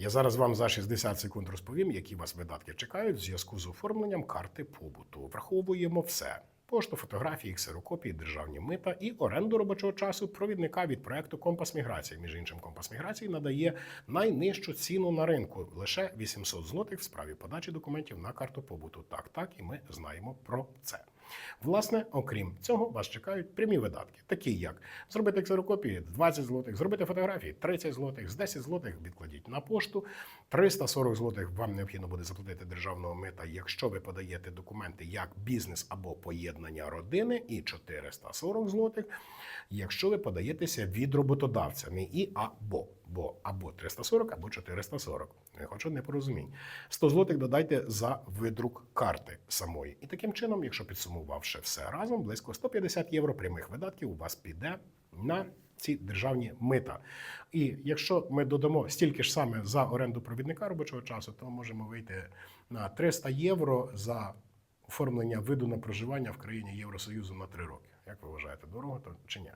Я зараз вам за 60 секунд розповім, які вас видатки чекають в зв'язку з оформленням карти побуту. Враховуємо все. Пошту, фотографії, ксерокопії, державні мита і оренду робочого часу провідника від проекту Компас Міграції. Між іншим, Компас Міграції надає найнижчу ціну на ринку лише 800 злотих в справі подачі документів на карту побуту. Так, так, і ми знаємо про це. Власне, окрім цього, вас чекають прямі видатки, такі як зробити ксерокопії 20 злотих, зробити фотографії 30 злотих, з 10 злотих відкладіть на пошту, 340 злотих вам необхідно буде заплатити державного мита, якщо ви подаєте документи як бізнес або поєднання родини, і 440 злотих, якщо ви подаєтеся від роботодавця, не і або, бо або 340, або 440. Не хочу непорозумінь. 100 злотих додайте за видрук карти самої. І таким чином, якщо підсумувавши все разом, близько 150 євро прямих видатків у вас піде на ці державні мита. І якщо ми додамо стільки ж саме за оренду провідника робочого часу, то можемо вийти на 300 євро за оформлення виду на проживання в країні Євросоюзу на 3 роки. Як ви вважаєте, дорого то чи ні?